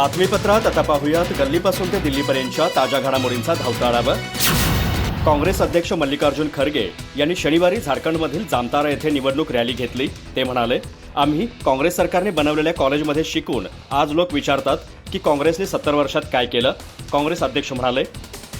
बातमीपत्रात आता पाहूयात. गल्लीपासून ते दिल्लीपर्यंतच्या ताज्या घडामोडींचा धावता आढावा. काँग्रेस अध्यक्ष मल्लिकार्जुन खरगे यांनी शनिवारी झारखंडमधील जामतारा येथे निवडणूक रॅली घेतली. ते म्हणाले आम्ही काँग्रेस सरकारने बनवलेल्या कॉलेजमध्ये शिकून आज लोक विचारतात की काँग्रेसने सत्तर वर्षात काय केलं? काँग्रेस अध्यक्ष म्हणाले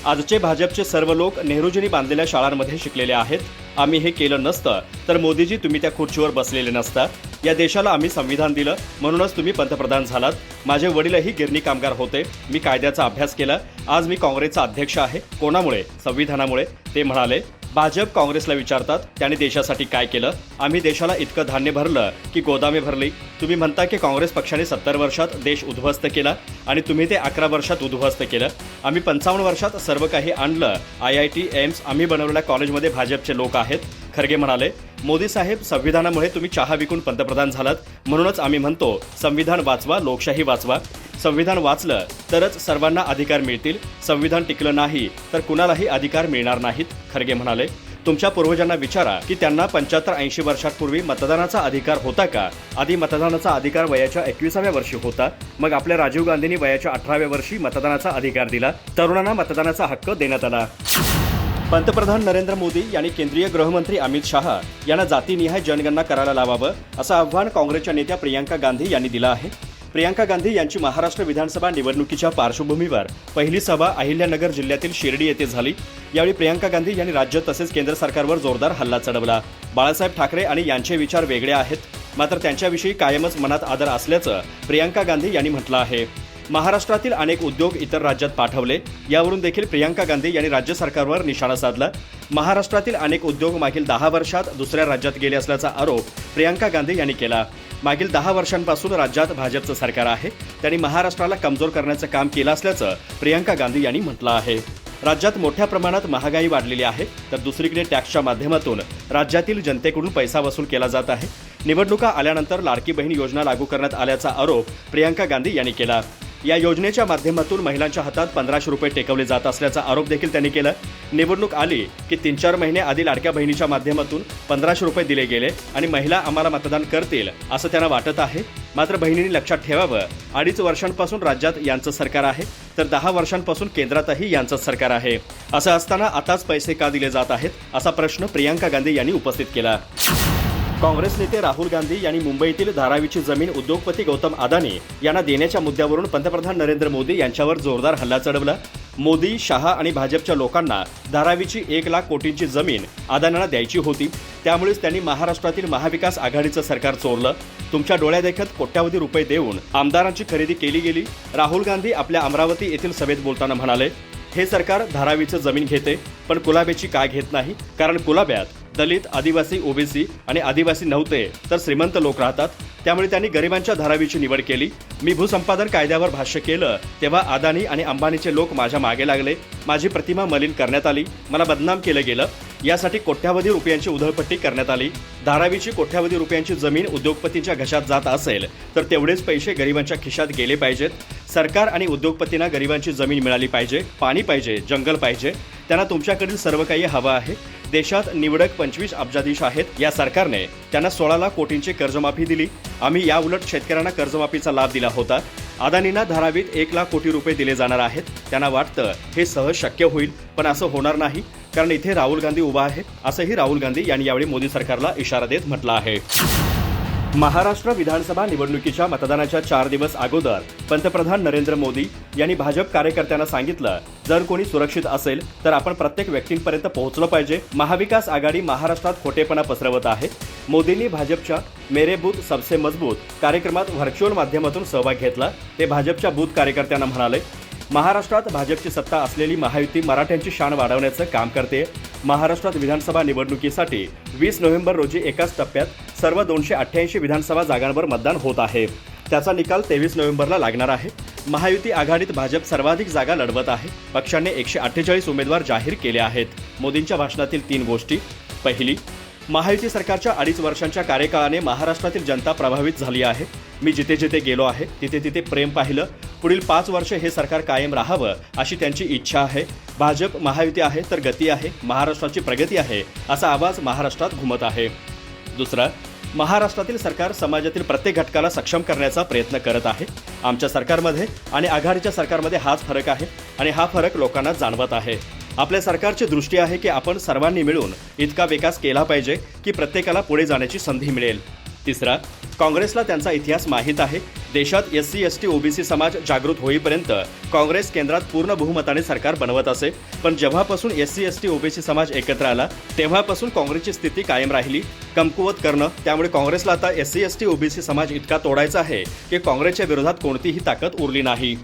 आजचे भाजपचे सर्व लोक नेहरूजींनी बांधलेल्या शाळांमध्ये शिकलेले आहेत. आम्ही हे केलं नसतं तर मोदीजी तुम्ही त्या खुर्चीवर बसलेले नसता. या देशाला आम्ही संविधान दिलं म्हणूनच तुम्ही पंतप्रधान झालात. माझे वडीलही गिरणी कामगार होते मी कायद्याचा अभ्यास केला. आज मी काँग्रेसचा अध्यक्ष आहे. कोणामुळे? संविधानामुळे ते म्हणाले. भाजप काँग्रेसला विचारतात त्याने देशासाठी काय केलं? आम्ही देशाला इतकं धान्य भरलं की गोदामे भरली. तुम्ही म्हणता की काँग्रेस पक्षाने सत्तर वर्षात देश उद्ध्वस्त केला आणि तुम्ही ते अकरा वर्षात उद्ध्वस्त केलं. आम्ही पंचावन्न वर्षात सर्व काही आणलं. आय आय टी एम्स आम्ही बनवलेल्या कॉलेजमध्ये भाजपचे लोक आहेत. खरगे म्हणाले मोदी साहेब संविधानामुळे तुम्ही चहा विकून पंतप्रधान झालात. म्हणूनच आम्ही म्हणतो संविधान वाचवा लोकशाही वाचवा. संविधान वाचलं तरच सर्वांना अधिकार मिळतील. संविधान टिकलं नाही तर कुणालाही अधिकार मिळणार नाहीत खरगे म्हणाले. तुमच्या पूर्वजांना विचारा की त्यांना पंच्याहत्तर ऐंशी वर्षांपूर्वी मतदानाचा अधिकार होता का? आधी मतदानाचा अधिकार वयाच्या एकविसाव्या वर्षी होता. मग आपल्या राजीव गांधींनी वयाच्या अठराव्या वर्षी मतदानाचा अधिकार दिला. तरुणांना मतदानाचा हक्क देण्यात आला. पंतप्रधान नरेंद्र मोदी यांनी केंद्रीय गृहमंत्री अमित शहा यांना जातीनिहाय जनगणना करायला लावावं असं आव्हान काँग्रेसच्या नेत्या प्रियांका गांधी यांनी दिलं आहे. प्रियांका गांधी यांची महाराष्ट्र विधानसभा निवडणुकीच्या पार्श्वभूमीवर पहिली सभा अहिल्यानगर जिल्ह्यातील शिर्डी येथे झाली. यावेळी प्रियांका गांधी यांनी राज्य तसेच केंद्र सरकारवर जोरदार हल्ला चढवला. बाळासाहेब ठाकरे आणि यांचे विचार वेगळे आहेत. मात्र त्यांच्याविषयी कायमच मनात आदर असल्याचं प्रियांका गांधी यांनी म्हटलं आहे. महाराष्ट्रातील अनेक उद्योग इतर राज्यात पाठवले. यावरून देखील प्रियांका गांधी यांनी राज्य सरकारवर निशाणा साधला. महाराष्ट्रातील अनेक उद्योग मागील दहा वर्षात दुसऱ्या राज्यात गेले असल्याचा आरोप प्रियांका गांधी यांनी केला. मागील दहा वर्षांपासून राज्यात भाजपचं सरकार आहे. त्यांनी महाराष्ट्राला कमजोर करण्याचं काम केलं असल्याचं प्रियांका गांधी यांनी म्हटलं आहे. राज्यात मोठ्या प्रमाणात महागाई वाढलेली आहे. तर दुसरीकडे टॅक्सच्या माध्यमातून राज्यातील जनतेकडून पैसा वसूल केला जात आहे. निवडणुका आल्यानंतर लाडकी बहीण योजना लागू करण्यात आल्याचा आरोप प्रियांका गांधी यांनी केला. या योजनेच्या माध्यमातून महिलांच्या हातात पंधराशे रुपये टेकवले जात असल्याचा आरोप देखील त्यांनी केला. निवडणूक आली की तीन चार महिने आधी लाडक्या बहिणीच्या माध्यमातून पंधराशे रुपये दिले गेले आणि महिला आम्हाला मतदान करतील असं त्यांना वाटत आहे. मात्र बहिणींनी लक्षात ठेवावं अडीच वर्षांपासून राज्यात यांचं सरकार आहे तर दहा वर्षांपासून केंद्रातही यांचंच सरकार आहे. असं असताना आताच पैसे का दिले जात आहेत असा प्रश्न प्रियांका गांधी यांनी उपस्थित केला. काँग्रेस नेते राहुल गांधी यांनी मुंबईतील धारावीची जमीन उद्योगपती गौतम अदानी यांना देण्याच्या मुद्द्यावरून पंतप्रधान नरेंद्र मोदी यांच्यावर जोरदार हल्ला चढवला. मोदी शहा आणि भाजपच्या लोकांना धारावीची एक लाख कोटींची जमीन अदान्यांना द्यायची होती. त्यामुळेच त्यांनी महाराष्ट्रातील महाविकास आघाडीचं सरकार चोरलं. तुमच्या डोळ्यादेखत कोट्यावधी रुपये देऊन आमदारांची खरेदी केली गेली. राहुल गांधी आपल्या अमरावती येथील सभेत बोलताना म्हणाले हे सरकार धारावीचं जमीन घेते पण कुलाब्याची काय घेत नाही? कारण कुलाब्यात दलित आदिवासी ओबीसी आणि आदिवासी नव्हते तर श्रीमंत लोक राहतात. त्यामुळे त्यांनी गरिबांच्या धारावीची निवड केली. मी भूसंपादन कायद्यावर भाष्य केलं तेव्हा अदानी आणि अंबानीचे लोक माझ्या मागे लागले. माझी प्रतिमा मलिन करण्यात आली. मला बदनाम केलं गेलं. यासाठी कोट्यावधी रुपयांची उधळपट्टी करण्यात आली. धारावीची कोट्यावधी रुपयांची जमीन उद्योगपतींच्या घशात जात असेल तर तेवढेच पैसे गरिबांच्या खिशात गेले पाहिजेत. सरकार आणि उद्योगपतींना गरिबांची जमीन मिळाली पाहिजे पाणी पाहिजे जंगल पाहिजे. त्यांना तुमच्याकडील सर्व काही हवं आहे. देशात निवडक पंचवीस अब्जाधीश आहेत. या सरकारने त्यांना सोळा लाख कोटींची कर्जमाफी दिली. आम्ही याउलट शेतकऱ्यांना कर्जमाफीचा लाभ दिला होता. अदानींना धारावीत एक लाख कोटी रुपये दिले जाणार आहेत. त्यांना वाटतं हे सहज शक्य होईल पण असं होणार नाही. कारण इथे राहुल गांधी उभा आहे असंही राहुल गांधी यांनी यावेळी मोदी सरकारला इशारा देत म्हटलं आहे. महाराष्ट्र विधानसभा निवडणुकीच्या मतदानाच्या चार दिवस अगोदर पंतप्रधान नरेंद्र मोदी यांनी भाजप कार्यकर्त्यांना सांगितलं जर कोणी सुरक्षित असेल तर आपण प्रत्येक व्यक्तींपर्यंत पोहोचलं पाहिजे. महाविकास आघाडी महाराष्ट्रात खोटेपणा पसरवत आहे. मोदींनी भाजपच्या मेरे बूथ सबसे मजबूत कार्यक्रमात व्हर्च्युअल माध्यमातून सहभाग घेतला. ते भाजपच्या बूथ कार्यकर्त्यांना म्हणाले महाराष्ट्रात भाजपची सत्ता असलेली महायुती मराठ्यांची शान वाढवण्याचं काम करते. महाराष्ट्रात विधानसभा निवडणुकीसाठी वीस नोव्हेंबर रोजी एकाच टप्प्यात सर्व दोनशे अठ्ठ्याऐंशी विधानसभा जागांवर मतदान होत आहे. त्याचा निकाल तेवीस नोव्हेंबरला लागणार आहे. महायुती आघाडीत भाजप सर्वाधिक जागा लढवत आहे. पक्षाने एकशे अठ्ठेचाळीस उमेदवार जाहीर केले आहेत. मोदींच्या भाषणातील तीन गोष्टी. पहिली महायुती सरकारच्या अडीच वर्षांच्या कार्यकाळाने महाराष्ट्रातील जनता प्रभावित झाली आहे. मी जिथे जिथे गेलो आहे तिथे तिथे प्रेम पाहिलं. पुढील पाच वर्ष हे सरकार कायम राहावं अशी त्यांची इच्छा आहे. भाजप महायुती आहे तर गती आहे महाराष्ट्राची प्रगती आहे असा आवाज महाराष्ट्रात घुमत आहे. दुसरा महाराष्ट्रातील सरकार समाजातील प्रत्येक घटकाला सक्षम करण्याचा प्रयत्न करत आहे. आमच्या सरकारमध्ये आणि आघाडीच्या सरकारमध्ये हाच फरक आहे आणि हा फरक लोकांना जाणवत आहे. आपल्या सरकारची दृष्टी आहे की आपण सर्वांनी मिळून इतका विकास केला पाहिजे की प्रत्येकाला पुढे जाण्याची संधी मिळेल. तिसरा काँग्रेसला त्यांचा इतिहास माहीत आहे देशात S C S T OBC समाज जागृत होईपर्यंत काँग्रेस केंद्रात पूर्ण बहुमताने सरकार बनवत असे. पण जेव्हापासून S C S T OBC समाज एकत्र आला तेव्हापासून काँग्रेसची स्थिती कायम राहिली. कमकुवत करणं त्यामुळे काँग्रेसला आता S C S T OBC समाज इतका तोडायचा आहे की काँग्रेसच्या विरोधात कोणतीही ताकद उरली नाही.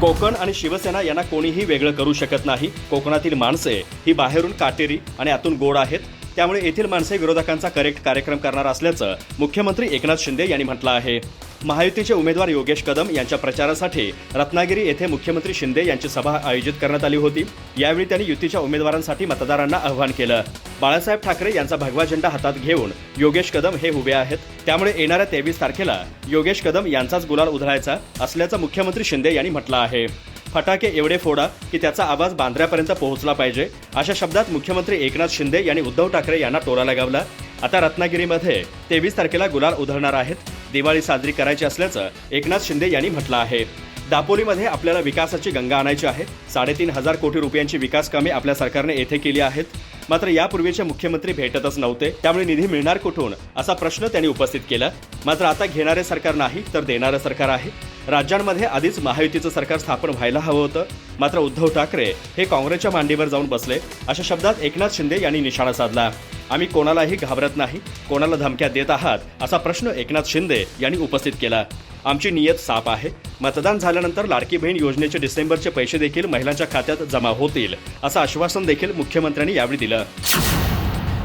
कोकण आणि शिवसेना यांना कोणीही वेगळं करू शकत नाही. कोकणातील माणसे ही बाहेरून काटेरी आणि आतून गोड आहेत. त्यामुळे येथील माणसे विरोधकांचा करेक्ट कार्यक्रम करणार असल्याचं मुख्यमंत्री एकनाथ शिंदे यांनी म्हटलं आहे. महायुतीचे उमेदवार योगेश कदम यांच्या प्रचारासाठी रत्नागिरी येथे मुख्यमंत्री शिंदे यांची सभा आयोजित करण्यात आली होती. यावेळी त्यांनी युतीच्या उमेदवारांसाठी मतदारांना आवाहन केलं. बाळासाहेब ठाकरे यांचा भगवा झेंडा हातात घेऊन योगेश कदम हे उभे आहेत. त्यामुळे येणाऱ्या तेवीस तारखेला योगेश कदम यांचाच गुलाल उधळायचा असल्याचं मुख्यमंत्री शिंदे यांनी म्हटलं आहे. फटाके एवढे फोडा की त्याचा आवाज बांद्र्यापर्यंत पोहोचला पाहिजे. अशा शब्दात मुख्यमंत्री एकनाथ शिंदे यांनी उद्धव ठाकरे यांना टोला लगावला. आता रत्नागिरीमध्ये तेवीस तारखेला गुलाल उधळणार आहेत. दिवाळी साजरी करायची असल्याचं एकनाथ शिंदे यांनी म्हटलं आहे. दापोलीमध्ये आपल्याला विकासाची गंगा आणायची आहे. साडेतीन हजार कोटी रुपयांची विकास कामे आपल्या सरकारने येथे केली आहेत. मात्र यापूर्वीचे मुख्यमंत्री भेटतच नव्हते. त्यामुळे निधी मिळणार कुठून? असा प्रश्न त्यांनी उपस्थित केला. मात्र आता घेणारे सरकार नाही तर देणारं सरकार आहे. राज्यांमध्ये आधीच महायुतीचं सरकार स्थापन व्हायला हवं होतं. मात्र उद्धव ठाकरे हे काँग्रेसच्या मांडीवर जाऊन बसले. अशा शब्दात एकनाथ शिंदे यांनी निशाणा साधला. आम्ही कोणालाही घाबरत नाही कोणाला धमक्या देत आहात असा प्रश्न एकनाथ शिंदे यांनी उपस्थित केला. आमची नियत साफ आहे. मतदान झाल्यानंतर लाडकी बहीण योजनेचे डिसेंबरचे पैसे देखील महिलांच्या खात्यात जमा होतील असं आश्वासन देखील मुख्यमंत्र्यांनी यावेळी दिलं.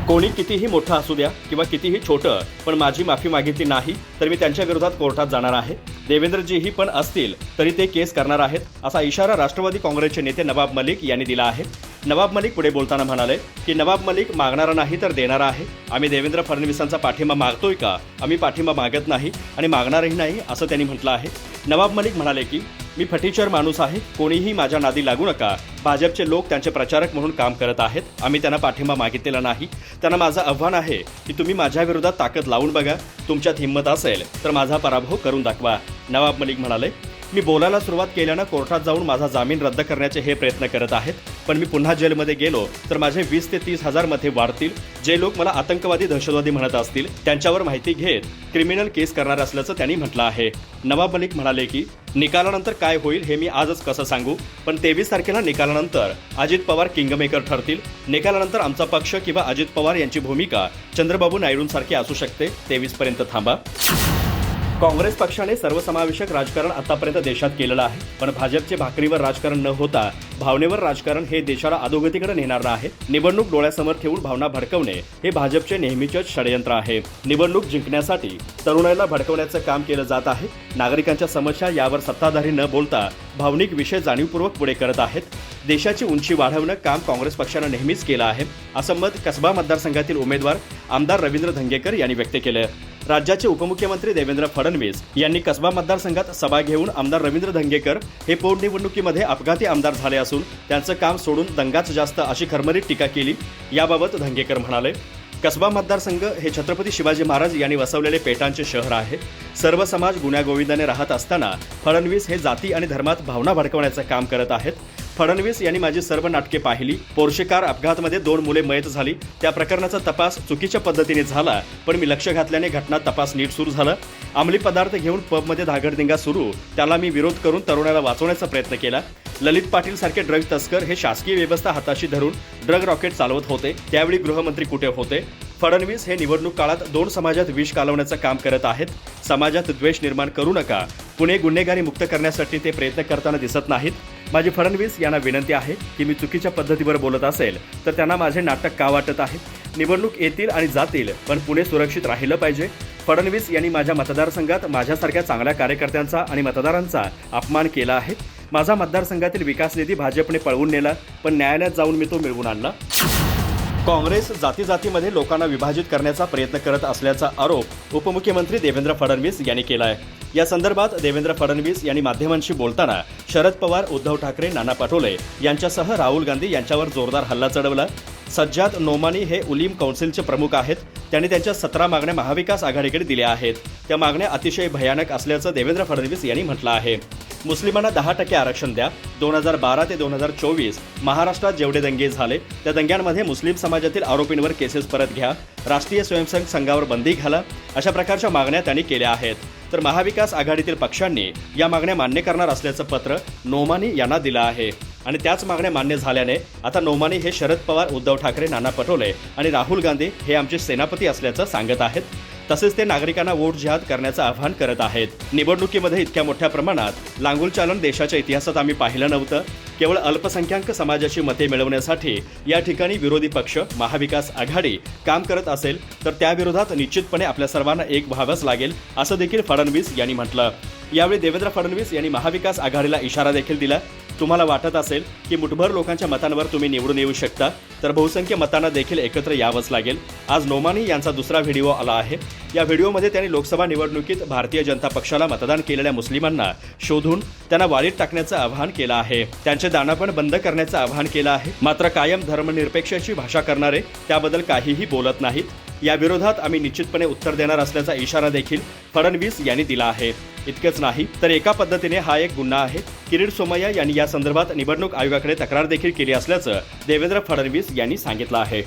कोणी कितीही मोठं असू द्या किंवा कितीही छोटं पण माझी माफी मागितली नाही तर मी त्यांच्या विरोधात कोर्टात जाणार आहे. देवेंद्रजीही पण असतील तरी ते केस करणार आहेत असा इशारा राष्ट्रवादी काँग्रेसचे नेते नवाब मलिक यांनी दिला आहे. नवाब मलिक पुढे बोलताना म्हणाले की नवाब मलिक मागणारा नाही तर देणारा आहे. आम्ही देवेंद्र फडणवीसांचा पाठिंबा मागतोय का? आम्ही पाठिंबा मागत नाही आणि मागणारही नाही असं त्यांनी म्हटलं आहे. नवाब मलिक म्हणाले की मी फटीचर माणूस आहे. कोणीही माझ्या नादी लागू नका. भाजपचे लोक त्यांचे प्रचारक म्हणून काम करत आहेत. आम्ही त्यांना पाठिंबा मागितलेला नाही. त्यांना माझं आव्हान आहे की तुम्ही माझ्या विरोधात ताकद लावून बघा. तुमच्यात हिंमत असेल तर माझा पराभव करून दाखवा. नवाब मलिक म्हणाले मी बोलायला सुरुवात केल्यानं कोर्टात जाऊन माझा जामीन रद्द करण्याचे हे प्रयत्न करत आहेत. पण मी पुन्हा जेलमध्ये गेलो तर माझे वीस ते तीस हजारमध्ये वाढतील. जे लोक मला आतंकवादी दहशतवादी म्हणत असतील त्यांच्यावर माहिती घेत क्रिमिनल केस करणार असल्याचं त्यांनी म्हटलं आहे. नवाब मलिक म्हणाले की निकालानंतर काय होईल हे मी आजच कसं सांगू? पण तेवीस तारखेला निकालानंतर अजित पवार किंगमेकर ठरतील. निकालानंतर आमचा पक्ष किंवा अजित पवार यांची भूमिका चंद्रबाबू नायडूंसारखी असू शकते. तेवीस पर्यंत थांबा. काँग्रेस पक्षाने सर्वसमावेशक राजकारण आतापर्यंत देशात केलेलं आहे. पण भाजपचे भाकरीवर राजकारण न होता भावनेवर राजकारण हे देशाला अधोगतीकडे नेणार आहे. निवडणूक डोळ्यासमोर ठेवून भावना भडकवणे हे भाजपचे नेहमीचेच षडयंत्र आहे. निवडणूक जिंकण्यासाठी तरुणाईला भडकवण्याचं काम केलं जात आहे. नागरिकांच्या समस्या यावर सत्ताधारी न बोलता भावनिक विषय जाणीवपूर्वक पुढे करत आहेत. देशाची उंची वाढवणं काम काँग्रेस पक्षानं नेहमीच केलं आहे. असं मत कसबा मतदारसंघातील उमेदवार आमदार रवींद्र धंगेकर यांनी व्यक्त केलं. राज्याचे उपमुख्यमंत्री देवेंद्र फडणवीस यांनी कसबा मतदारसंघात सभा घेऊन आमदार रवींद्र धंगेकर हे पोटनिवडणुकीमध्ये अपघाती आमदार झाले असून त्यांचं काम सोडून दंगाच जास्त अशी खरमरीत टीका केली. याबाबत धंगेकर म्हणाले कसबा मतदारसंघ हे छत्रपती शिवाजी महाराज यांनी वसवलेले पेटांचे शहर आहे. सर्व समाज गुण्यागोविंदाने राहत असताना फडणवीस हे जाती आणि धर्मात भावना भडकवण्याचं काम करत आहेत. फडणवीस यांनी माझी सर्व नाटके पाहिली. पोर्शे कार दोन मुले मयत झाली. त्या प्रकरणाचा तपास चुकीच्या पद्धतीने झाला पण मी लक्ष घातल्याने घटना तपास नीट सुरू झालं. अंमली पदार्थ घेऊन पबमध्ये धागडदिंगा सुरू. त्याला मी विरोध करून तरुणाला वाचवण्याचा प्रयत्न केला. ललित पाटील सारखे ड्रग तस्कर हे शासकीय व्यवस्था हाताशी धरून ड्रग रॉकेट चालवत होते. त्यावेळी गृहमंत्री कुठे होते? फडणवीस हे निवडणूक काळात दोन समाजात विष कालवण्याचं काम करत आहेत. समाजात द्वेष निर्माण करू नका. पुणे गुन्हेगारी मुक्त करण्यासाठी ते प्रयत्न करताना दिसत नाहीत. माझी फडणवीस यांना विनंती आहे की मी चुकीच्या पद्धतीवर बोलत असेल तर त्यांना माझे नाटक का वाटत आहे? निवडणूक येतील आणि जातील पण पुणे सुरक्षित राहिलं पाहिजे. फडणवीस यांनी माझ्या मतदारसंघात माझ्यासारख्या चांगल्या कार्यकर्त्यांचा आणि मतदारांचा अपमान केला आहे. माझा मतदारसंघातील विकास निधी भाजपने पळवून नेला पण न्यायालयात जाऊन मी तो मिळवून आणला. काँग्रेस जाती जातीमध्ये लोकांना विभाजित करण्याचा प्रयत्न करत असल्याचा आरोप उपमुख्यमंत्री देवेंद्र फडणवीस यांनी केला आहे या संदर्भात देवेंद्र फडणवीस यांनी माध्यमांशी बोलताना शरद पवार उद्धव ठाकरे नाना पटोले यांच्यासह राहुल गांधी यांच्यावर जोरदार हल्ला चढवला. सज्जाद नोमानी हे उलीम कौन्सिलचे प्रमुख आहेत. त्यांनी त्यांच्या सतरा मागण्या महाविकास आघाडीकडे दिल्या आहेत. त्या मागण्या अतिशय भयानक असल्याचं देवेंद्र फडणवीस यांनी म्हटलं आहे. मुस्लिमांना दहा टक्के आरक्षण द्या. दोन हजार बारा ते दोन हजार चोवीस महाराष्ट्रात जेवढे दंगे झाले त्या दंग्यांमध्ये मुस्लिम समाजातील आरोपींवर केसेस परत घ्या. राष्ट्रीय स्वयंसेवक संघावर बंदी घाला. अशा प्रकारच्या मागण्या त्यांनी केल्या आहेत. तर महाविकास आघाडीतील पक्षांनी या मागण्या मान्य करणार असल्याचं पत्र नोमानी यांना दिलं आहे. आणि त्याच मागण्या मान्य झाल्याने आता नोमानी हे शरद पवार उद्धव ठाकरे नाना पटोले आणि राहुल गांधी हे आमचे सेनापती असल्याचं सांगत आहेत. तसेच ते नागरिकांना वोट जिहाद करण्याचं आवाहन करत आहेत. निवडणुकीमध्ये इतक्या मोठ्या प्रमाणात लांगुल चालन देशाच्या इतिहासात आम्ही पाहिलं नव्हतं. केवळ अल्पसंख्याक समाजाची मते मिळवण्यासाठी या ठिकाणी विरोधी पक्ष महाविकास आघाडी काम करत असेल तर त्याविरोधात निश्चितपणे आपल्या सर्वांना एक व्हावंच लागेल असं देखील फडणवीस यांनी म्हटलं. यावेळी देवेंद्र फडणवीस यांनी महाविकास आघाडीला इशारा देखील दिला. तुम्हाला वाटत असेल की मुठभर लोकांच्या मतांवर तुम्ही निवडून येऊ शकता तर बहुसंख्य मतांना देखील एकत्र यावंच लागेल. आज नोमानी यांचा दुसरा व्हिडिओ आला आहे. या व्हिडिओमध्ये त्यांनी लोकसभा निवडणुकीत भारतीय जनता पक्षाला मतदान केलेल्या मुस्लिमांना शोधून त्यांना वाळीत टाकण्याचं आवाहन केलं आहे. त्यांचे दानापण बंद करण्याचं आवाहन केलं आहे. मात्र कायम धर्मनिरपेक्षाची भाषा करणारे त्याबद्दल काहीही बोलत नाहीत. या विरोधात आम्ही निश्चितपणे उत्तर देणार असल्याचा इशारा देखील फडणवीस यांनी दिला आहे. इतकंच नाही तर एका पद्धतीने हा एक गुन्हा आहे. किरीट सोमय्या यांनी या संदर्भात निवडणूक आयोगाकडे तक्रार देखील केली असल्याचं देवेंद्र फडणवीस यांनी सांगितलं आहे.